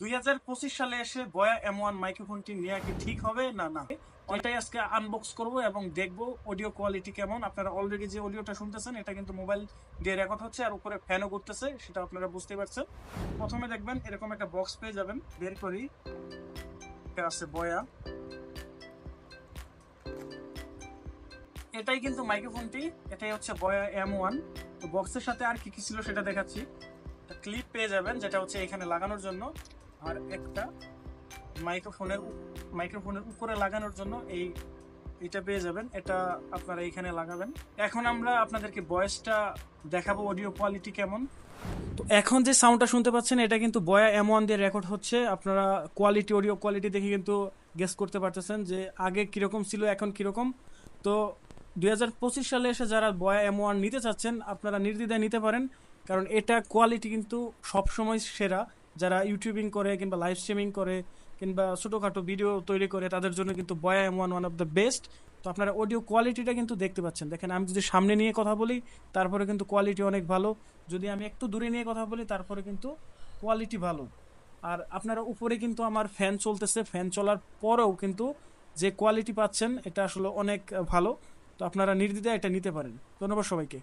দুই হাজার পঁচিশ সালে এসে বয়া এম ওয়ান মাইক্রোফোনটি নেওয়া কি ঠিক হবে? না না। এটাই আজকে আনবক্স করব এবং দেখব অডিও কোয়ালিটি কেমন। আপনারা অলরেডি যে অডিওটা শুনতেছেন, এটা কিন্তু মোবাইল দিয়ে রেকর্ড হচ্ছে আর উপরে ফ্যানও করতেছে, সেটা আপনারা বুঝতে পারছেন। প্রথমে দেখবেন এরকম একটা বক্স পেয়ে যাবেন। বের করি। এটা আছে বয়া এটাই কিন্তু মাইক্রোফোনটি এটাই হচ্ছে বয়া এম ওয়ান বক্সের সাথে আর কি কি ছিল সেটা দেখাচ্ছি। ক্লিপ পেয়ে যাবেন, যেটা হচ্ছে এখানে লাগানোর জন্য। আর একটা মাইক্রোফোনের মাইক্রোফোনের উপরে লাগানোর জন্য এই এটা পেয়ে যাবেন। এটা আপনারা এখানে লাগাবেন। এখন আমরা আপনাদেরকে ভয়েসটা দেখাবো অডিও কোয়ালিটি কেমন। তো এখন যে সাউন্ডটা শুনতে পাচ্ছেন, এটা কিন্তু বয়া এম ওয়ান দিয়ে রেকর্ড হচ্ছে। আপনারা কোয়ালিটি অডিও কোয়ালিটি দেখে কিন্তু গেস করতে পারতেছেন যে আগে কীরকম ছিল, এখন কীরকম। তো দুই হাজার পঁচিশ সালে এসে যারা বয়া এম ওয়ান নিতে চাচ্ছেন, আপনারা নির্দ্বিধায় নিতে পারেন। কারণ এটা কোয়ালিটি কিন্তু সবসময় সেরা। যারা ইউটিউবিং করে কিংবা লাইভ স্ট্রিমিং করে কিংবা ছোটোখাটো ভিডিও তৈরি করে, তাদের জন্য কিন্তু Boya M one one of the best তো আপনারা অডিও কোয়ালিটিটা কিন্তু দেখতে পাচ্ছেন। দেখেন, আমি যদি সামনে নিয়ে কথা বলি, তারপরে কিন্তু কোয়ালিটি অনেক ভালো। যদি আমি একটু দূরে নিয়ে কথা বলি, তারপরে কিন্তু কোয়ালিটি ভালো। আর আপনারা উপরে কিন্তু আমার ফ্যান চলতেছে। ফ্যান চলার পরেও কিন্তু যে কোয়ালিটি পাচ্ছেন, এটা আসলে অনেক ভালো। তো আপনারা নির্দ্বিধায় এটা নিতে পারেন। ধন্যবাদ সবাইকে।